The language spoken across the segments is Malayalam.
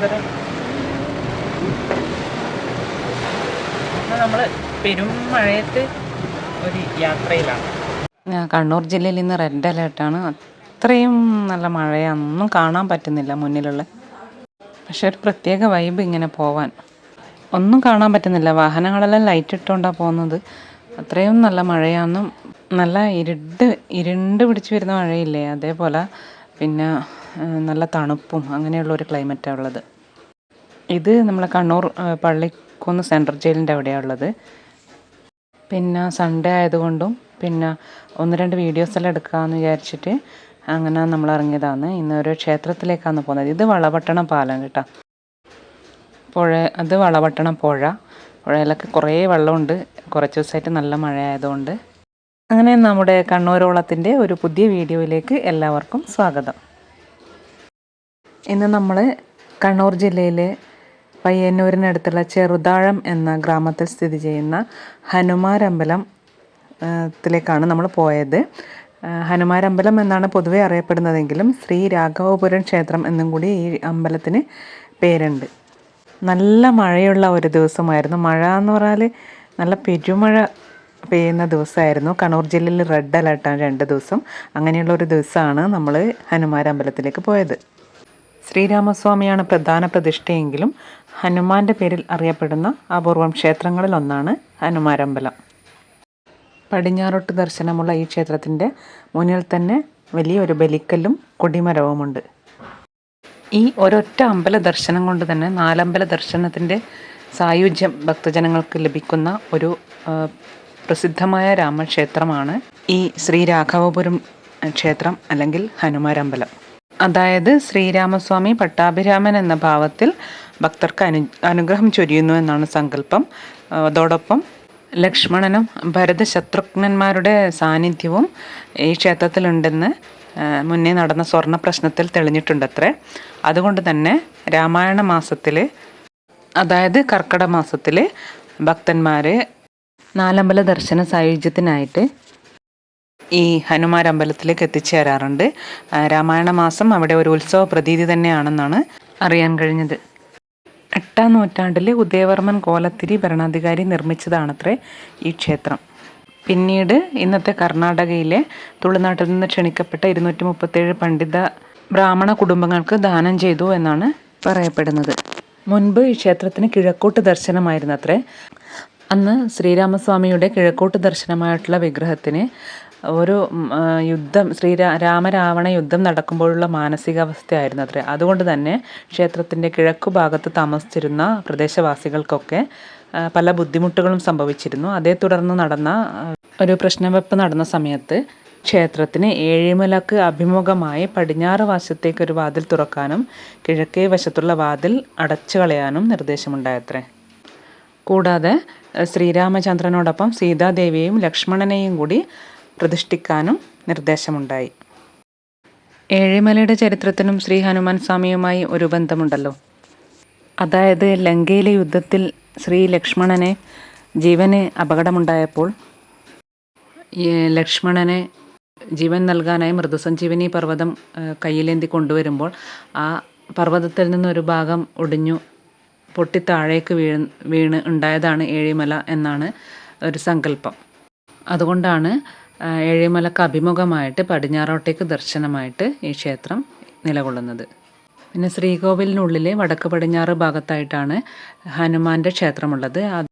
സുന്ദരം നമ്മൾ പെരും മഴയത്ത് ഒരു യാത്രയിലാണ്. കണ്ണൂർ ജില്ലയിൽ ഇന്ന് റെഡ് അലേർട്ടാണ്. അത്രയും നല്ല മഴയൊന്നും കാണാൻ പറ്റുന്നില്ല മുന്നിലുള്ള. പക്ഷെ ഒരു പ്രത്യേക വൈബ് ഇങ്ങനെ പോവാൻ. ഒന്നും കാണാൻ പറ്റുന്നില്ല. വാഹനങ്ങളെല്ലാം ലൈറ്റ് ഇട്ടുകൊണ്ടാണ് പോകുന്നത്. അത്രയും നല്ല മഴയാണെന്നും നല്ല ഇരുണ്ട് ഇരുണ്ട് പിടിച്ച് വരുന്ന മഴയില്ലേ? അതേപോലെ പിന്നെ നല്ല തണുപ്പും അങ്ങനെയുള്ള ഒരു ക്ലൈമറ്റാണ് ഉള്ളത്. ഇത് നമ്മളെ കണ്ണൂർ പള്ളിക്കുന്ന് സെൻട്രൽ ജയിലിന്റെ അവിടെയാണ് ഉള്ളത്. പിന്നെ സൺഡേ ആയതുകൊണ്ടും പിന്നെ ഒന്ന് രണ്ട് വീഡിയോസ് എല്ലാം എടുക്കാമെന്ന് വിചാരിച്ചിട്ട് അങ്ങനെ നമ്മൾ ഇറങ്ങിയതാണ്. ഇന്ന് ഒരു ക്ഷേത്രത്തിലേക്കാണ് പോകുന്നത്. ഇത് വളപട്ടണം പാലം കേട്ടോ. പുഴ അത് വളപട്ടണം പുഴ. പുഴയിലൊക്കെ കുറേ വെള്ളമുണ്ട്. കുറച്ച് ദിവസമായിട്ട് നല്ല മഴ ആയതുകൊണ്ട് അങ്ങനെ നമ്മുടെ കണ്ണൂരോളത്തിന്റെ ഒരു പുതിയ വീഡിയോയിലേക്ക് എല്ലാവർക്കും സ്വാഗതം. ഇന്ന് നമ്മൾ കണ്ണൂർ ജില്ലയിലെ പയ്യന്നൂരിനടുത്തുള്ള ചെറുതാഴം എന്ന ഗ്രാമത്തിൽ സ്ഥിതി ചെയ്യുന്ന ഹനുമാരമ്പലം ത്തിലേക്കാണ് നമ്മൾ പോയത്. ഹനുമാരമ്പലം എന്നാണ് പൊതുവെ അറിയപ്പെടുന്നതെങ്കിലും ശ്രീ രാഘവപുരം ക്ഷേത്രം എന്നും കൂടി ഈ അമ്പലത്തിന് പേരുണ്ട്. നല്ല മഴയുള്ള ഒരു ദിവസമായിരുന്നു. മഴ എന്ന് പറഞ്ഞാൽ നല്ല പെരുമഴ പെയ്യുന്ന ദിവസമായിരുന്നു. കണ്ണൂർ ജില്ലയിൽ റെഡ് അലർട്ടാണ് രണ്ട് ദിവസം. അങ്ങനെയുള്ള ഒരു ദിവസമാണ് നമ്മൾ ഹനുമാരമ്പലത്തിലേക്ക് പോയത്. ശ്രീരാമസ്വാമിയാണ് പ്രധാന പ്രതിഷ്ഠയെങ്കിലും ഹനുമാന്റെ പേരിൽ അറിയപ്പെടുന്ന അപൂർവം ക്ഷേത്രങ്ങളിൽ ഒന്നാണ് ഹനുമാരമ്പലം. പടിഞ്ഞാറോട്ട് ദർശനമുള്ള ഈ ക്ഷേത്രത്തിന്റെ മുന്നിൽ തന്നെ വലിയൊരു ബലിക്കല്ലും കൊടിമരവുമുണ്ട്. ഈ ഒരൊറ്റ അമ്പല ദർശനം കൊണ്ട് തന്നെ നാലമ്പല ദർശനത്തിന്റെ സായുജ്യം ഭക്തജനങ്ങൾക്ക് ലഭിക്കുന്ന ഒരു പ്രസിദ്ധമായ രാമക്ഷേത്രമാണ് ഈ ശ്രീരാഘവപുരം ക്ഷേത്രം അല്ലെങ്കിൽ ഹനുമാരമ്പലം. അതായത് ശ്രീരാമസ്വാമി പട്ടാഭിരാമൻ എന്ന ഭാവത്തിൽ ഭക്തർക്ക് അനു അനുഗ്രഹം ചൊരിയുന്നു എന്നാണ് സങ്കല്പം. അതോടൊപ്പം ലക്ഷ്മണനും ഭരത ശത്രുഘ്നന്മാരുടെ സാന്നിധ്യവും ഈ ക്ഷേത്രത്തിലുണ്ടെന്ന് മുന്നേ നടന്ന സ്വർണ പ്രശ്നത്തിൽ തെളിഞ്ഞിട്ടുണ്ടത്രേ. അതുകൊണ്ട് തന്നെ രാമായണ മാസത്തിൽ അതായത് കർക്കിടക മാസത്തിൽ ഭക്തന്മാർ നാലമ്പല ദർശന സായുജ്യത്തിനായിട്ട് ഈ ഹനുമാൻ അമ്പലത്തിലേക്ക് എത്തിച്ചേരാറുണ്ട്. രാമായണ മാസം അവിടെ ഒരു ഉത്സവ പ്രതീതി തന്നെയാണെന്നാണ് അറിയാൻ കഴിഞ്ഞത്. എട്ടാം നൂറ്റാണ്ടിൽ ഉദയവർമ്മൻ കോലത്തിരി ഭരണാധികാരി നിർമ്മിച്ചതാണത്രേ ഈ ക്ഷേത്രം. പിന്നീട് ഇന്നത്തെ കർണാടകയിലെ തുളുനാട്ടിൽ നിന്ന് ക്ഷണിക്കപ്പെട്ട ഇരുന്നൂറ്റി മുപ്പത്തേഴ് പണ്ഡിത ബ്രാഹ്മണ കുടുംബങ്ങൾക്ക് ദാനം ചെയ്തു എന്നാണ് പറയപ്പെടുന്നത്. മുൻപ് ഈ ക്ഷേത്രത്തിന് കിഴക്കോട്ട് ദർശനമായിരുന്നു അത്രേ അന്ന് ശ്രീരാമസ്വാമിയുടെ കിഴക്കോട്ട് ദർശനമായിട്ടുള്ള വിഗ്രഹത്തിന് ഒരു യുദ്ധം ശ്രീരാ രാമരാവണ യുദ്ധം നടക്കുമ്പോഴുള്ള മാനസികാവസ്ഥയായിരുന്നു അത്രേ. അതുകൊണ്ട് തന്നെ ക്ഷേത്രത്തിന്റെ കിഴക്കു ഭാഗത്ത് താമസിച്ചിരുന്ന പ്രദേശവാസികൾക്കൊക്കെ പല ബുദ്ധിമുട്ടുകളും സംഭവിച്ചിരുന്നു. അതേ തുടർന്ന് നടന്ന ഒരു പ്രശ്നവെപ്പ് നടന്ന സമയത്ത് ക്ഷേത്രത്തിന് ഏഴിമലക്ക് അഭിമുഖമായി പടിഞ്ഞാറ് വശത്തേക്ക് ഒരു വാതിൽ തുറക്കാനും കിഴക്കേ വശത്തുള്ള വാതിൽ അടച്ചു കളയാനും നിർദ്ദേശമുണ്ടായത്രേ. കൂടാതെ ശ്രീരാമചന്ദ്രനോടൊപ്പം സീതാദേവിയെയും ലക്ഷ്മണനെയും കൂടി പ്രതിഷ്ഠിക്കാനും നിർദ്ദേശമുണ്ടായി. ഏഴിമലയുടെ ചരിത്രത്തിനും ശ്രീ ഹനുമാൻ സ്വാമിയുമായി ഒരു ബന്ധമുണ്ടല്ലോ. അതായത് ലങ്കയിലെ യുദ്ധത്തിൽ ശ്രീ ലക്ഷ്മണനെ ജീവന് അപകടമുണ്ടായപ്പോൾ ലക്ഷ്മണനെ ജീവൻ നൽകാനായി മൃദുസഞ്ജീവനി പർവതം കയ്യിലേന്തി കൊണ്ടുവരുമ്പോൾ ആ പർവതത്തിൽ നിന്നൊരു ഭാഗം ഒടിഞ്ഞു പൊട്ടി താഴേക്ക് വീണ് വീണ് ഉണ്ടായതാണ് ഏഴിമല എന്നാണ് ഒരു സങ്കല്പം. അതുകൊണ്ടാണ് ഏഴിമലക്ക് അഭിമുഖമായിട്ട് പടിഞ്ഞാറോട്ടേക്ക് ദർശനമായിട്ട് ഈ ക്ഷേത്രം നിലകൊള്ളുന്നത്. പിന്നെ ശ്രീകോവിലിനുള്ളിലെ വടക്ക് പടിഞ്ഞാറ് ഭാഗത്തായിട്ടാണ് ഹനുമാന്റെ ക്ഷേത്രമുള്ളത്.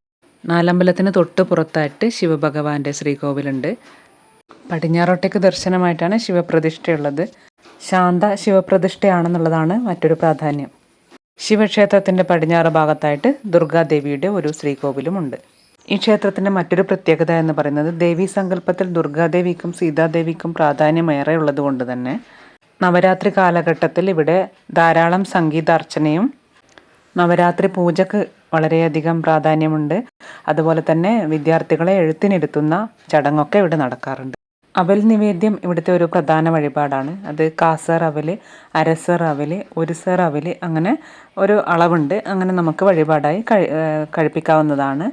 നാലമ്പലത്തിന് തൊട്ട് പുറത്തായിട്ട് ശിവഭഗവാന്റെ ശ്രീകോവിലുണ്ട്. പടിഞ്ഞാറോട്ടേക്ക് ദർശനമായിട്ടാണ് ശിവപ്രതിഷ്ഠയുള്ളത്. ശാന്ത ശിവപ്രതിഷ്ഠയാണെന്നുള്ളതാണ് മറ്റൊരു പ്രാധാന്യം. ശിവക്ഷേത്രത്തിന്റെ പടിഞ്ഞാറ് ഭാഗത്തായിട്ട് ദുർഗാദേവിയുടെ ഒരു ശ്രീകോവിലുമുണ്ട്. ഈ ക്ഷേത്രത്തിന്റെ മറ്റൊരു പ്രത്യേകത എന്ന് പറയുന്നത് ദേവീ സങ്കല്പത്തിൽ ദുർഗാദേവിക്കും സീതാദേവിക്കും പ്രാധാന്യമേറെ ഉള്ളതുകൊണ്ട് തന്നെ നവരാത്രി കാലഘട്ടത്തിൽ ഇവിടെ ധാരാളം സംഗീതാർച്ചനയും നവരാത്രി പൂജക്ക് വളരെയധികം പ്രാധാന്യമുണ്ട്. അതുപോലെ തന്നെ വിദ്യാർത്ഥികളെ എഴുത്തിനിരുത്തുന്ന ചടങ്ങൊക്കെ ഇവിടെ നടക്കാറുണ്ട്. അവൽ നിവേദ്യം ഇവിടുത്തെ ഒരു പ്രധാന വഴിപാടാണ്. അത് കാസർ അവൽ അരസർ അവൽ ഒരുസർ അവൽ അങ്ങനെ ഒരു അളവുണ്ട്. അങ്ങനെ നമുക്ക് വഴിപാടായി കഴി കഴിപ്പിക്കാവുന്നതാണ്.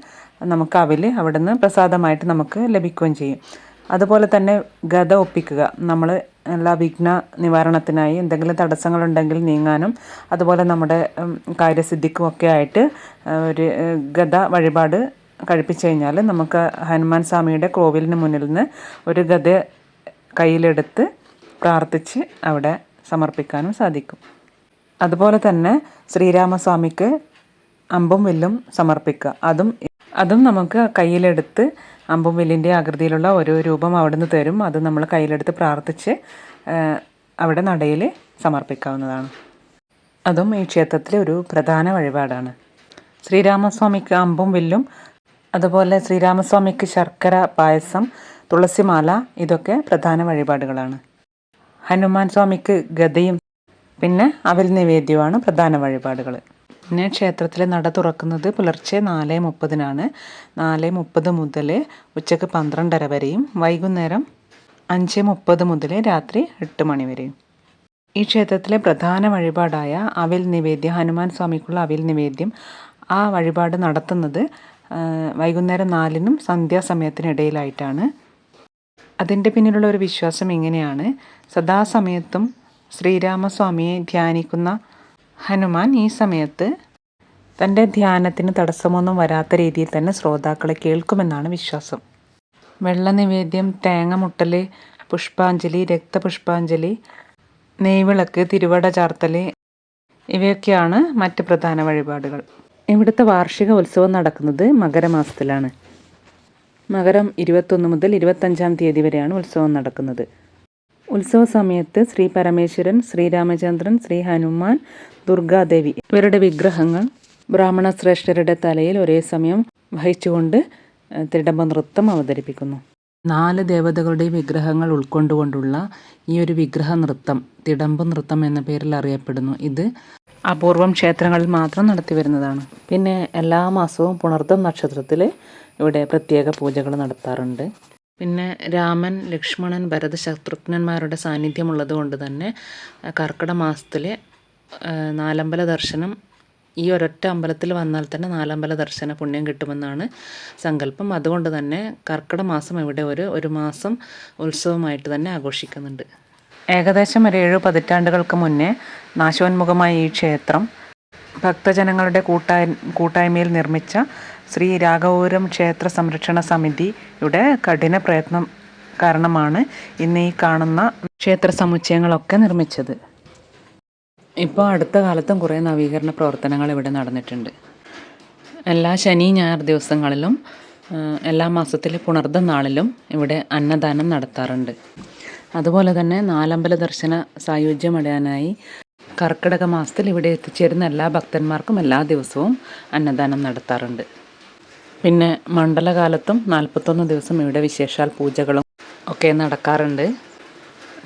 നമുക്ക് അവൽ നിന്ന് പ്രസാദമായിട്ട് നമുക്ക് ലഭിക്കുകയും ചെയ്യും. അതുപോലെ തന്നെ ഗത ഒപ്പിക്കുക. നമ്മൾ എല്ലാ വിഘ്ന നിവാരണത്തിനായി എന്തെങ്കിലും തടസ്സങ്ങളുണ്ടെങ്കിൽ നീങ്ങാനും അതുപോലെ നമ്മുടെ കാര്യസിദ്ധിക്കും ഒക്കെ ആയിട്ട് ഒരു ഗത വഴിപാട് കഴിപ്പിച്ചു കഴിഞ്ഞാൽ നമുക്ക് ഹനുമാൻ സ്വാമിയുടെ കോവിലിന് മുന്നിൽ നിന്ന് ഒരു ഗത കയ്യിലെടുത്ത് പ്രാർത്ഥിച്ച് അവിടെ സമർപ്പിക്കാനും സാധിക്കും. അതുപോലെ തന്നെ ശ്രീരാമസ്വാമിക്ക് അമ്പും വില്ലും സമർപ്പിക്കുക. അതും അതും നമുക്ക് കയ്യിലെടുത്ത് അമ്പും വില്ലിന്റെ ആകൃതിയിലുള്ള ഓരോ രൂപം അവിടുന്ന് തരും. അത് നമ്മൾ കയ്യിലെടുത്ത് പ്രാർത്ഥിച്ച് അവിടെ നടയിൽ സമർപ്പിക്കാവുന്നതാണ്. അതും ഈ ക്ഷേത്രത്തിലെ ഒരു പ്രധാന വഴിപാടാണ്. ശ്രീരാമസ്വാമിക്ക് അമ്പും വില്ലും അതുപോലെ ശ്രീരാമസ്വാമിക്ക് ശർക്കര പായസം തുളസിമാല ഇതൊക്കെ പ്രധാന വഴിപാടുകളാണ്. ഹനുമാൻ സ്വാമിക്ക് ഗതയും പിന്നെ അവൽ നിവേദ്യമാണ് പ്രധാന വഴിപാടുകൾ പിന്നെ ക്ഷേത്രത്തിലെ നട തുറക്കുന്നത് പുലർച്ചെ നാല് മുപ്പതിനാണ്. നാല് മുപ്പത് മുതൽ ഉച്ചയ്ക്ക് പന്ത്രണ്ടര വരെയും വൈകുന്നേരം അഞ്ച് മുപ്പത് മുതൽ രാത്രി എട്ട് മണി വരെയും. ഈ ക്ഷേത്രത്തിലെ പ്രധാന വഴിപാടായ അവിൽ നിവേദ്യം ഹനുമാൻ സ്വാമിക്കുള്ള അവിൽ നിവേദ്യം ആ വഴിപാട് നടത്തുന്നത് വൈകുന്നേരം നാലിനും സന്ധ്യാസമയത്തിനിടയിലായിട്ടാണ്. അതിന്റെ പിന്നിലുള്ള ഒരു വിശ്വാസം ഇങ്ങനെയാണ്. സദാസമയത്തും ശ്രീരാമസ്വാമിയെ ധ്യാനിക്കുന്ന ഹനുമാൻ ഈ സമയത്ത് തന്റെ ധ്യാനത്തിന് തടസ്സമൊന്നും വരാത്ത രീതിയിൽ തന്നെ ശ്രോതാക്കളെ കേൾക്കുമെന്നാണ് വിശ്വാസം. വെള്ള നിവേദ്യം തേങ്ങ മുട്ടൽ പുഷ്പാഞ്ജലി രക്തപുഷ്പാഞ്ജലി നെയ്വിളക്ക് തിരുവട ചാർത്തൽ ഇവയൊക്കെയാണ് മറ്റ് പ്രധാന വഴിപാടുകൾ. ഇവിടുത്തെ വാർഷിക ഉത്സവം നടക്കുന്നത് മകരമാസത്തിലാണ്. മകരം ഇരുപത്തൊന്ന് മുതൽ ഇരുപത്തഞ്ചാം തീയതി വരെയാണ് ഉത്സവം നടക്കുന്നത്. ഉത്സവ സമയത്ത് ശ്രീ പരമേശ്വരൻ ശ്രീരാമചന്ദ്രൻ ശ്രീ ഹനുമാൻ ദുർഗാദേവി. ഇവരുടെ വിഗ്രഹങ്ങൾ ബ്രാഹ്മണ ശ്രേഷ്ഠരുടെ തലയിൽ ഒരേ സമയം വഹിച്ചുകൊണ്ട് തിടമ്പ നൃത്തം അവതരിപ്പിക്കുന്നു. നാല് ദേവതകളുടെ വിഗ്രഹങ്ങൾ ഉൾക്കൊണ്ടുകൊണ്ടുള്ള ഈ ഒരു വിഗ്രഹ നൃത്തം തിടമ്പ നൃത്തം എന്ന പേരിൽ അറിയപ്പെടുന്നു. ഇത് അപൂർവം ക്ഷേത്രങ്ങളിൽ മാത്രം നടത്തി വരുന്നതാണ്. പിന്നെ എല്ലാ മാസവും പുണർത്തം നക്ഷത്രത്തിൽ ഇവിടെ പ്രത്യേക പൂജകൾ നടത്താറുണ്ട്. പിന്നെ രാമൻ ലക്ഷ്മണൻ ഭരത ശത്രുഘ്നന്മാരുടെ സാന്നിധ്യമുള്ളത് കൊണ്ട് തന്നെ കർക്കിടക മാസത്തിൽ നാലമ്പല ദർശനം. ഈ ഒരൊറ്റ അമ്പലത്തിൽ വന്നാൽ തന്നെ നാലമ്പല ദർശന പുണ്യം കിട്ടുമെന്നാണ് സങ്കല്പം. അതുകൊണ്ട് തന്നെ കർക്കിട മാസം ഇവിടെ ഒരു ഒരു മാസം ഉത്സവമായിട്ട് തന്നെ ആഘോഷിക്കുന്നുണ്ട്. ഏകദേശം ഒരു ഏഴ് പതിറ്റാണ്ടുകൾക്ക് മുന്നേ നാശോന്മുഖമായ ഈ ക്ഷേത്രം ഭക്തജനങ്ങളുടെ കൂട്ടായ കൂട്ടായ്മയിൽ നിർമ്മിച്ച ശ്രീ രാഘവപുരം ക്ഷേത്ര സംരക്ഷണ സമിതിയുടെ കഠിന പ്രയത്നം കാരണമാണ് ഇന്ന് ഈ കാണുന്ന ക്ഷേത്ര സമുച്ചയങ്ങളൊക്കെ നിർമ്മിച്ചത്. ഇപ്പോൾ അടുത്ത കാലത്തും കുറേ നവീകരണ പ്രവർത്തനങ്ങൾ ഇവിടെ നടന്നിട്ടുണ്ട്. എല്ലാ ശനി ഞായർ ദിവസങ്ങളിലും എല്ലാ മാസത്തിലെ പുണർദ നാളിലും ഇവിടെ അന്നദാനം നടത്താറുണ്ട്. അതുപോലെ തന്നെ നാലമ്പല ദർശന സായുജ്യമടയാനായി കർക്കിടക മാസത്തിൽ ഇവിടെ എത്തിച്ചേരുന്ന എല്ലാ ഭക്തന്മാർക്കും എല്ലാ ദിവസവും അന്നദാനം നടത്താറുണ്ട്. പിന്നെ മണ്ഡലകാലത്തും നാൽപ്പത്തൊന്ന് ദിവസം ഇവിടെ വിശേഷാൽ പൂജകളും ഒക്കെ നടക്കാറുണ്ട്.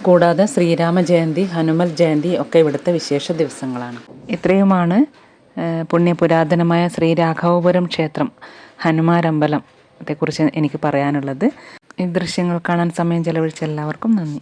കൂടാതെ ശ്രീരാമ ജയന്തി ഹനുമൽ ജയന്തി ഒക്കെ ഇവിടുത്തെ വിശേഷ ദിവസങ്ങളാണ്. ഇത്രയുമാണ് പുണ്യപുരാതനമായ ശ്രീ രാഘവപുരം ക്ഷേത്രം ഹനുമാരമ്പലം ത്തെക്കുറിച്ച് എനിക്ക് പറയാനുള്ളത്. ഈ ദൃശ്യങ്ങൾ കാണാൻ സമയം ചെലവഴിച്ച എല്ലാവർക്കും നന്ദി.